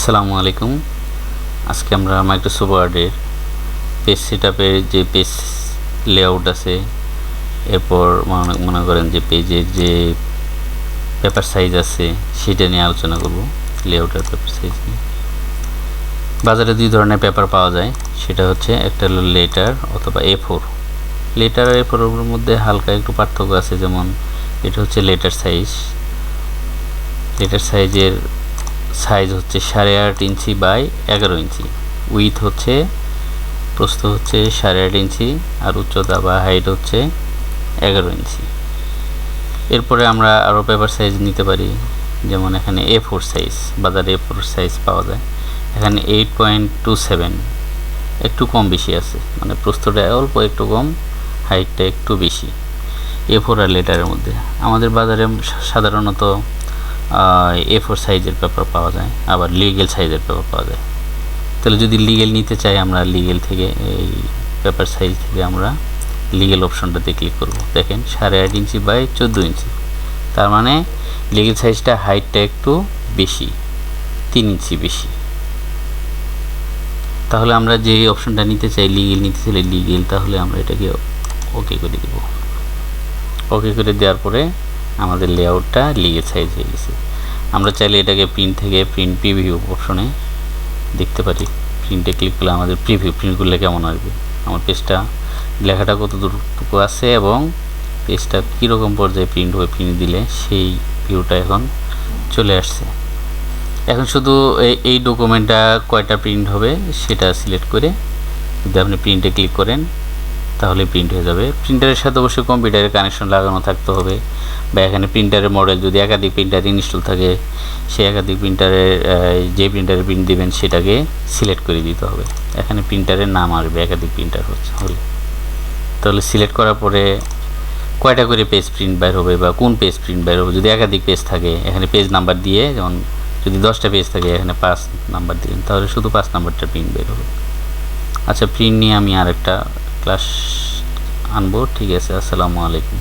আসসালামু আলাইকুম। আজকে আমরা মাইক্রোসফট ওয়ার্ডের পেজ সেটআপের যে পেজ লেআউট আছে, এরপর মনে মনে করেন যে পেজের যে পেপার সাইজ আছে, সেটা নিয়ে আলোচনা করব লেআউটের পেপার সাইজ নিয়ে। বাজারে দুই ধরনের পেপার পাওয়া যায়, সেটা হচ্ছে একটা হলো লেটার অথবা এ ফোর লেটার আর এ ফোরের মধ্যে হালকা একটু পার্থক্য আছে, যেমন এটা হচ্ছে লেটার সাইজ লেটার সাইজের সাইজ হচ্ছে সাড়ে আট ইঞ্চি বাই এগারো ইঞ্চি। উইথ হচ্ছে, প্রস্থ হচ্ছে সাড়ে আট ইঞ্চি আর উচ্চতা বা হাইট হচ্ছে এগারো ইঞ্চি। এরপরে আমরা আরও পেপার সাইজ নিতে পারি, যেমন এখানে এ ফোর সাইজ বাজারে এ ফোর সাইজ পাওয়া যায়। এখানে এইট পয়েন্ট টু সেভেন একটু কম বেশি আছে মানে প্রস্থটা অল্প, একটু কম হাইটটা একটু বেশি। এ ফোর আর লেটারের মধ্যে। আমাদের বাজারে সাধারণত এ ফোর সাইজের পেপার পাওয়া যায়, আবার লিগেল সাইজের পেপার পাওয়া যায়। তাহলে যদি লিগেল নিতে চাই, আমরা লিগেল থেকে, এই পেপার সাইজ থেকে আমরা লিগেল অপশনটাতে ক্লিক করব। দেখেন, সাড়ে আট ইঞ্চি বাই চোদ্দ ইঞ্চি। তার মানে লিগেল সাইজটা হাইটটা একটু বেশি, তিন ইঞ্চি বেশি। তাহলে আমরা যে অপশনটা নিতে চাই লিগেল নিতে চাইলে লিগেল তাহলে আমরা এটাকে ওকে করে দেব। ওকে করে দেওয়ার পরে আমাদের লেআউটটা লিগেল সাইজ হয়ে গেছে। আমরা চাইলে এটাকে প্রিন্ট থেকে প্রিন্ট প্রিভিউ অপশনে দেখতে পারি। প্রিন্টে ক্লিক করলে আমাদের প্রিভিউ প্রিন্ট করলে কেমন আসবে? আমার পেজটা লেখাটা কত দূরটুকু আছে এবং পেজটা কীরকম পর্যায়ে প্রিন্ট হয়ে প্রিন্ট দিলে সেই ভিউটা এখন চলে আসছে। এখন শুধু এই ডকুমেন্টটা কয়টা প্রিন্ট হবে সেটা সিলেক্ট করে যদি আপনি প্রিন্টে ক্লিক করেন তাহলে প্রিন্ট হয়ে যাবে। প্রিন্টারের সাথে অবশ্যই কম্পিউটারের কানেকশন লাগানো থাকতে হবে। বা এখানে প্রিন্টারের মডেল যদি একাধিক প্রিন্টার ইনস্টল থাকে, সেই একাধিক প্রিন্টারের যে প্রিন্টারে প্রিন্ট দেবেন সেটাকে সিলেক্ট করে দিতে হবে। এখানে প্রিন্টারের নাম আসবে, একাধিক প্রিন্টার হচ্ছে, হলে। তাহলে সিলেক্ট করার পরে কয়টা করে পেজ প্রিন্ট বের হবে বা কোন পেজ প্রিন্ট বের হবে? যদি একাধিক পেজ থাকে, এখানে পেজ নাম্বার দিয়ে যেমন যদি দশটা পেজ থাকে, এখানে পাঁচ নাম্বার দিলেন, তাহলে শুধু পাঁচ নাম্বারটা প্রিন্ট বের হবে। আচ্ছা প্রিন্ট নিয়ে আমি আরেকটা ক্লাস আনব ঠিক আছে আসসালামু আলাইকুম।